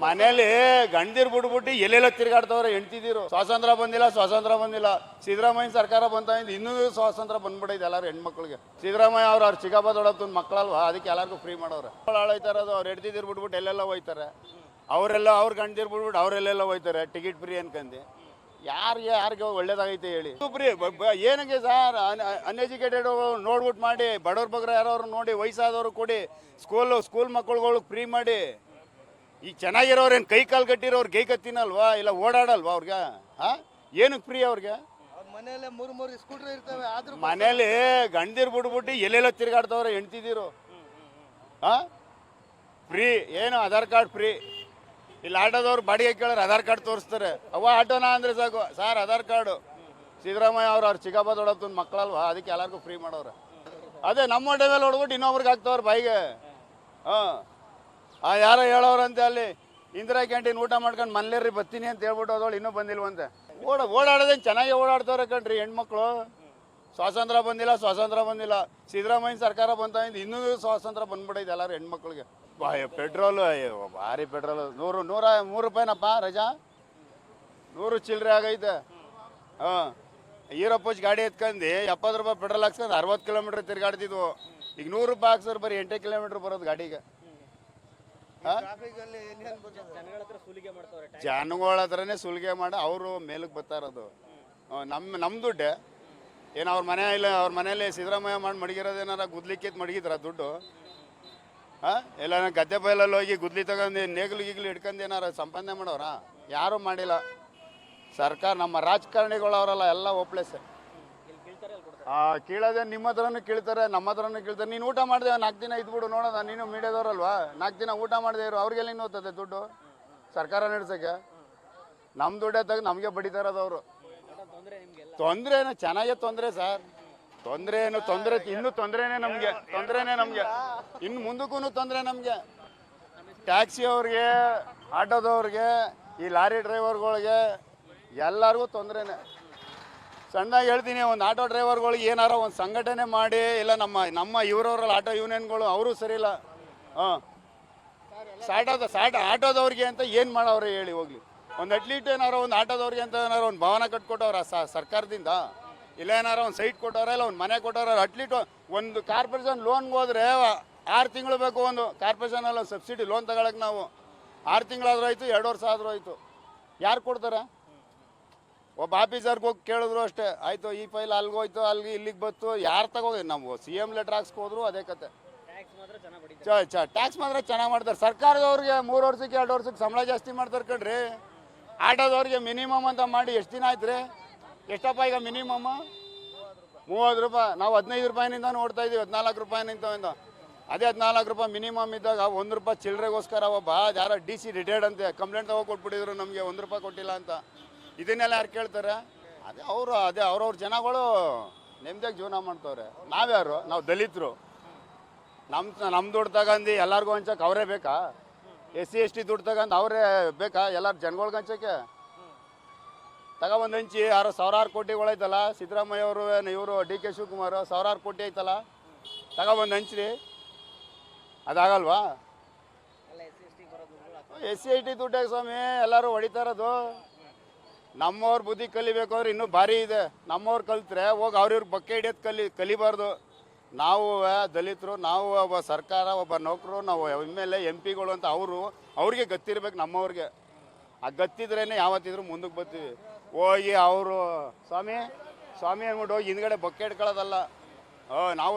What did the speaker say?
ಮನೇಲಿ ಗಂಡಿರ್ ಬಿಡ್ಬಿಟ್ಟು ಎಲ್ಲೆಲ್ಲ ತಿರ್ಗಾಡ್ತವ್ರೆ ಹೆಣ್ತಿದ್ದೀರು ಸ್ವಾತಂತ್ರ್ಯ ಬಂದಿಲ್ಲ ಸ್ವಾತಂತ್ರ್ಯ ಬಂದಿಲ್ಲ. ಸಿದ್ದರಾಮಯ್ಯ ಸರ್ಕಾರ ಬಂತ ಇನ್ನೂ ಸ್ವಾತಂತ್ರ್ಯ ಬಂದ್ಬಿಡೈತೆ ಎಲ್ಲಾರು ಹೆಣ್ಮಕ್ಳಿಗೆ. ಸಿದ್ದರಾಮಯ್ಯ ಅವ್ರು ಅವ್ರು ಚಿಕ್ಕಪ್ಪ, ದೊಡ್ಡಪ್ಪ ಮಕ್ಕಳಲ್ವಾ ಅದಕ್ಕೆ ಎಲ್ಲರಿಗೂ ಫ್ರೀ ಮಾಡೋರೆ ಹಾಳಾಯ್ತಾರೆ ಅವ್ರು ಹೆಡ್ತಿದ್ದೀರ್ ಬಿಟ್ಬಿಟ್ಟು ಎಲ್ಲೆಲ್ಲ ಹೋಯ್ತಾರೆ. ಅವರೆಲ್ಲ ಅವ್ರು ಗಂಡಿರ್ ಬಿಡ್ಬಿಟ್ಟು ಅವರೆಲ್ಲೆಲ್ಲ ಹೋಯ್ತಾರೆ, ಟಿಕೆಟ್ ಫ್ರೀ ಅನ್ಕಂದು ಯಾರಿಗೆ ಯಾರಿಗೆ ಒಳ್ಳೇದಾಗೈತೆ ಹೇಳಿ. ಫ್ರೀ ಏನಕ್ಕೆ ಸರ್ ಅನ್ಎಜುಕೇಟೆಡ್ ನೋಡ್ಬಿಟ್ಟು ಮಾಡಿ, ಬಡವ್ರ ಬಗ್ರ ಯಾರವ್ರು ನೋಡಿ, ವಯಸ್ಸಾದವ್ರು ಕೊಡಿ ಸ್ಕೂಲು ಸ್ಕೂಲ್ ಮಕ್ಕಳುಗಳು ಫ್ರೀ ಮಾಡಿ. ಈಗ ಚೆನ್ನಾಗಿರೋರೇನು ಕೈ ಕಾಲು ಕಟ್ಟಿರೋರು ಕೈ ಕತ್ತಿನಲ್ವಾ? ಇಲ್ಲ ಓಡಾಡಲ್ವಾ ಅವ್ರಿಗೆ? ಹಾ? ಏನಕ್ಕೆ ಫ್ರೀ ಅವ್ರಿಗೆ? ಅವ್ರ ಮನೆಯಲ್ಲೇ ಮೂರು ಮೂರು ಸ್ಕೂಟ್ರ್ ಇರ್ತವೆ ಆದ್ರೂ ಮನೇಲಿ ಗಂಡಿರ್ ಬಿಡ್ಬಿಟ್ಟು ಎಲ್ಲೆಲ್ಲೋ ತಿರ್ಗಾಡ್ತವ್ರೆ ಹೆಣ್ತಿದ್ದೀರು ಹಾ? ಫ್ರೀ ಏನು ಆಧಾರ್ ಕಾರ್ಡ್ ಫ್ರೀ ಇಲ್ಲಿ ಆಟೋದವ್ರು ಬಾಡಿಗೆ ಕೇಳೋರು ಆಧಾರ್ ಕಾರ್ಡ್ ತೋರಿಸ್ತಾರೆ. ಅವ ಆಟೋನ ಅಂದ್ರೆ ಸಾಕು. Sir Aadhaar card. ಸಿದ್ದರಾಮಯ್ಯ ಅವ್ರು ಅವ್ರ ಚಿಕ್ಕಪ್ಪ ದೊಡ್ಡಪ್ಪನ ಮಕ್ಕಳಲ್ವಾ ಅದಕ್ಕೆ ಎಲ್ಲರಿಗೂ ಫ್ರೀ ಮಾಡೋರು. ಅದೇ ನಮ್ಮ ಹೊಟ್ಟೆ ಮೇಲೆ ಹೊಡ್ಬಿಟ್ಟು ಇನ್ನೊಬ್ರಿಗೆ ಹಾಕ್ತವ್ರು ಬಾಯಿಗೆ. ಹಾಂ. ಆ ಯಾರೋ ಹೇಳೋರಂತೆ ಅಲ್ಲಿ ಇಂದಿರಾ ಕ್ಯಾಂಟೀನ್ ಊಟ ಮಾಡ್ಕೊಂಡು ಮನೇಲಿ ಬರ್ತೀನಿ ಅಂತ ಹೇಳ್ಬಿಟ್ಟು ಅದೊಳು ಇನ್ನೂ ಬಂದಿಲ್ವಂತೆ. ಓಡ ಓಡಾಡೋದೇನು ಚೆನ್ನಾಗಿ ಓಡಾಡ್ತವ್ರೆ ಕಣ್ರಿ ಹೆಣ್ಮಕ್ಳು. ಸ್ವಾತಂತ್ರ್ಯ ಬಂದಿಲ್ಲ ಸ್ವಾತಂತ್ರ್ಯ ಬಂದಿಲ್ಲ. ಸಿದ್ದರಾಮಯ್ಯ ಸರ್ಕಾರ ಬಂತ ಇನ್ನೂ ಸ್ವಾತಂತ್ರ್ಯ ಬಂದ್ಬಿಟ್ಟೈತೆ ಎಲ್ಲರೂ ಹೆಣ್ಮಕ್ಳಿಗೆ. ಬಾಯ್ ಪೆಟ್ರೋಲು ಅಯ್ಯೋ ಭಾರಿ ಪೆಟ್ರೋಲು. ನೂರು ನೂರ ಮೂರು ರೂಪಾಯಿನಪ್ಪ ರಜಾ? ನೂರು ಚಿಲ್ಲರೆ ಆಗೈತೆ. ಹಾಂ ಈರಪ್ಪಜ್ ಗಾಡಿ ಎತ್ಕೊಂಡು ಎಪ್ಪತ್ತು ರೂಪಾಯಿ ಪೆಟ್ರೋಲ್ ಹಾಕ್ಸ್ಕೊಂಡು ಅರವತ್ತು ಕಿಲೋಮೀಟ್ರ್ ತಿರ್ಗಾಡ್ತಿದ್ವು. ಈಗ ನೂರು ರೂಪಾಯಿ ಹಾಕ್ಸೋರು ಬರೀ ಎಂಟೇ ಕಿಲೋಮೀಟ್ರ್ ಬರೋದು ಗಾಡಿಗೆ ಹಾಂ ಟ್ರಾಫಿಕ್ ಅಲ್ಲಿ ಏನೇನ್ ಬರ್ತದೆ ಜನಗಳ ಹತ್ರನೇ ಸುಲಿಗೆ ಮಾಡಿ ಅವರು ಮೇಲಕ್ಕೆ ಬರ್ತಾರದು ನಮ್ಮ ನಮ್ಮ ದುಡ್ಡೆ. ಏನು ಅವ್ರ ಮನೆ ಇಲ್ಲ ಅವ್ರ ಮನೇಲಿ ಸಿದ್ದರಾಮಯ್ಯ ಮಾಡಿ ಮಡಗಿರೋದೇನಾರ ಗುದ್ಲಿಕ್ಕೆ ಮಡಗಿದ್ರ ದುಡ್ಡು? ಹಾಂ ಎಲ್ಲ ಗದ್ದೆ ಬಯಲಲ್ಲಿ ಹೋಗಿ ಗುದ್ಲಿ ತಗೊಂಡು ನೇಗ್ಲು ಗಿಗ್ಲು ಹಿಡ್ಕೊಂಡು ಏನಾರ ಸಂಪಾದನೆ ಮಾಡೋರ? ಯಾರೂ ಮಾಡಿಲ್ಲ. ಸರ್ಕಾರ ನಮ್ಮ ರಾಜಕಾರಣಿಗಳು ಅವರಲ್ಲ ಎಲ್ಲ ಒಪ್ಲೇಸೆ ಇಲ್ಲಿ ಕೇಳ್ತಾರೆ ಅಲ್ಲಿ ಕೊಡ್ತಾರೆ ಆ ಕೀಳೋದೇ ನಿಮ್ಮ ಹತ್ರನೂ ಕೇಳ್ತಾರೆ ನಮ್ಮ ಹತ್ರನೂ ಕೇಳ್ತಾರೆ. ನೀನು ಊಟ ಮಾಡಿದೆ ನಾಲ್ಕು ದಿನ ಇದ್ಬಿಡು ನೋಡೋದ ನೀನು ಮೀಡಿಯಾದವ್ರಲ್ವಾ? ನಾಲ್ಕು ದಿನ ಊಟ ಮಾಡಿದೆ ಇರು, ಅವ್ರಿಗೆಲ್ಲ ಇನ್ನು ಓದ್ತದೆ ದುಡ್ಡು? ಸರ್ಕಾರ ನಡೆಸೋಕ್ಕೆ? ನಮ್ಮ ದುಡ್ಡೇ ತೆಗೆದು ನಮಗೆ ಬಡಿತಾ ಇರೋದು ಅವರು. ತೊಂದರೆ ಏನು ಚೆನ್ನಾಗೇ ತೊಂದರೆ ಸರ್. ತೊಂದರೆ ಏನು ತೊಂದರೆ, ಇನ್ನೂ ತೊಂದರೆನೇ ನಮಗೆ ತೊಂದರೆನೇ ನಮಗೆ. ಇನ್ನು ಮುಂದಕ್ಕೂ ತೊಂದರೆ ನಮಗೆ. ಟ್ಯಾಕ್ಸಿ ಅವ್ರಿಗೆ, ಆಟೋದವ್ರಿಗೆ, ಈ ಲಾರಿ ಡ್ರೈವರ್ಗಳಿಗೆ ಎಲ್ಲರಿಗೂ ತೊಂದರೆನೇ. ಸಣ್ಣದಾಗಿ ಹೇಳ್ತೀನಿ, ಒಂದು ಆಟೋ ಡ್ರೈವರ್ಗಳು ಏನಾರ ಒಂದು ಸಂಘಟನೆ ಮಾಡಿ, ಇಲ್ಲ ನಮ್ಮ ನಮ್ಮ ಇವರವ್ರಲ್ಲಿ ಆಟೋ ಯೂನಿಯನ್ಗಳು ಅವರು ಸರಿ ಇಲ್ಲ. ಹಾಂ. ಸಾಟೋದ ಸಾಟ ಆಟೋದವ್ರಿಗೆ ಅಂತ ಏನು ಮಾಡವ್ರೆ ಹೇಳಿ ಹೋಗ್ಲಿ. ಒಂದು ಅಟ್ಲೀಟ್ ಏನಾರ ಒಂದು ಆಟೋದವ್ರಿಗೆ ಅಂತ ಏನಾರ ಒಂದು ಭವನ ಕಟ್ಕೊಟ್ಟವ್ರ ಸರ್ಕಾರದಿಂದ? ಇಲ್ಲ ಏನಾರ ಒಂದು ಸೈಟ್ ಕೊಟ್ಟವ್ರ, ಇಲ್ಲ ಒಂದು ಮನೆ ಕೊಟ್ಟವ್ರ ಅಟ್ಲೀಸ್ಟ್ ಒಂದು ಕಾರ್ಪೊರೇಷನ್ ಲೋನ್ಗೆ ಹೋದ್ರೆ ಆರು ತಿಂಗಳು ಬೇಕು ಒಂದು ಕಾರ್ಪೊರೇಷನಲ್ಲಿ ಒಂದು ಸಬ್ಸಿಡಿ ಲೋನ್ ತಗೊಳಕ್ಕೆ ನಾವು. ಆರು ತಿಂಗಳಾದ್ರೂ ಆಯಿತು, ಎರಡು ವರ್ಷ ಆದರೂ ಆಯಿತು. ಯಾರು ಕೊಡ್ತಾರೆ? ಒಬ್ಬ ಆಫೀಸರ್ಗೆ ಹೋಗಿ ಕೇಳಿದ್ರು ಅಷ್ಟೇ ಆಯಿತು ಈ ಫೈಲ್ ಅಲ್ಲಿಗೆ ಹೋಯ್ತು ಅಲ್ಲಿ ಇಲ್ಲಿಗೆ ಬಂತು ಯಾರು ತಗೋಗಿ ನಾವು ಸಿ ಎಂ ಲೆಟ್ರ್ ಹಾಕ್ಸ್ಕೋದ್ರು ಅದೇ ಕತೆ. ಟ್ಯಾಕ್ಸ್ ಮಾತ್ರ ಚೆನ್ನಾಗಿ ಟ್ಯಾಕ್ಸ್ ಮಾತ್ರ ಮಾಡ್ತಾರೆ. ಸರ್ಕಾರದವ್ರಿಗೆ ಮೂರು ವರ್ಷಕ್ಕೆ ಎರಡು ವರ್ಷಕ್ಕೆ ಸಂಬಳ ಜಾಸ್ತಿ ಮಾಡ್ತಾರೆ ಕಣ್ರಿ. ಆಟೋದವ್ರಿಗೆ ಮಿನಿಮಮ್ ಅಂತ ಮಾಡಿ ಎಷ್ಟು ದಿನ ಆಯ್ತು ರೀ ಎಷ್ಟಪ್ಪ ಈಗ ಮಿನಿಮಮ್? ಮೂವತ್ತು ರೂಪಾಯಿ. ನಾವು ಹದಿನೈದು ರೂಪಾಯಿನಿಂದ ನೋಡ್ತಾ ಇದ್ದೀವಿ ಹದಿನಾಲ್ಕು ರೂಪಾಯಿನಿಂದ ಅದೇ ಹದಿನಾಲ್ಕು ರೂಪಾಯಿ ಮಿನಿಮಮ್ ಇದ್ದಾಗ ಒಂದು ರೂಪಾಯಿ ಚಿಲ್ಲರೆಗೋಸ್ಕರ ಒಬ್ಬ ಯಾರೋ ಡಿ ಸಿ ರಿಟೈರ್ಡ್ ಅಂತೆ ಕಂಪ್ಲೇಂಟ್ ತಗೋ ಕೊಟ್ಬಿಟ್ಟಿದ್ರು ನಮಗೆ ಒಂದು ರೂಪಾಯಿ ಕೊಟ್ಟಿಲ್ಲ ಅಂತ. ಇದನ್ನೆಲ್ಲ ಯಾರು ಕೇಳ್ತಾರೆ? ಅದೇ ಅವರು ಅದೇ ಅವ್ರವ್ರ ಜನಗಳು ನೆಮ್ಮದಿಯಾಗಿ ಜೀವನ ಮಾಡ್ತವ್ರೆ. ನಾವ್ಯಾರು? ನಾವು ದಲಿತರು. ನಮ್ಮ ನಮ್ಮ ದುಡ್ಡು ತಗಂದು ಎಲ್ಲರಿಗೂ ಹಂಚಕ್ಕೆ ಅವರೇ ಬೇಕಾ? ಎಸ್ ಸಿ ಎಸ್ ಟಿ ದುಡ್ಡು ತಗೊಂಡು ಅವರೇ ಬೇಕಾ? ಎಲ್ಲರ ಜನಗಳ್ಗೆ ಹಂಚಕ್ಕೆ? ತಗೊಬಂದು ಹಂಚಿ. ಯಾರು ಸಾವಿರಾರು ಕೋಟಿಗಳೈತಲ್ಲ ಸಿದ್ದರಾಮಯ್ಯ ಅವರು ಇವರು ಡಿ ಕೆ ಶಿವಕುಮಾರ್ ಸಾವಿರಾರು ಕೋಟಿ ಐತಲ್ಲ? ತಗೊಬಂದು ಹಂಚ್ರಿ. ಅದಾಗಲ್ವಾ? ಎಲ್ಲ ಎಸ್ ಸಿ ಎಸ್ ಟಿ ಬರೋ ದುಡ್ಡುಗಳು ಎಸ್ ಸಿ ಐ ಟಿ ದುಡ್ಡಾಗ ಸ್ವಾಮಿ ಎಲ್ಲರೂ ಹೊಡಿತಾ ಇರೋದು. ನಮ್ಮವ್ರ ಬುದ್ಧಿ ಕಲಿಬೇಕು ಅವ್ರು ಇನ್ನೂ ಭಾರಿ ಇದೆ. ನಮ್ಮವ್ರು ಕಲಿತ್ರೆ ಹೋಗಿ ಅವ್ರಿವ್ರ ಬಕ್ಕೆ ಹಿಡಿಯೋದು ಕಲಿ, ಕಲಿಬಾರ್ದು. ನಾವು ದಲಿತರು, ನಾವು ಒಬ್ಬ ಸರ್ಕಾರ, ಒಬ್ಬ ನೌಕರು, ನಾವು ಎಂ ಎಲ್ ಎ, ಎಂ ಪಿಗಳು ಅಂತ ಅವರು ಅವ್ರಿಗೆ ಗತ್ತಿರ್ಬೇಕು ನಮ್ಮವ್ರಿಗೆ. ಆ ಗತ್ತಿದ್ರೇ ಯಾವತ್ತಿದ್ರು ಮುಂದಕ್ಕೆ ಬರ್ತೀವಿ. ಹೋಗಿ ಅವರು, ಸ್ವಾಮಿ ಸ್ವಾಮಿ ಅಂದ್ಬಿಟ್ಟು ಹೋಗಿ ಹಿಂದ್ಗಡೆ ಬೊಕ್ಕೆ ಇಟ್ಕೊಳ್ಳೋದಲ್ಲ ನಾವು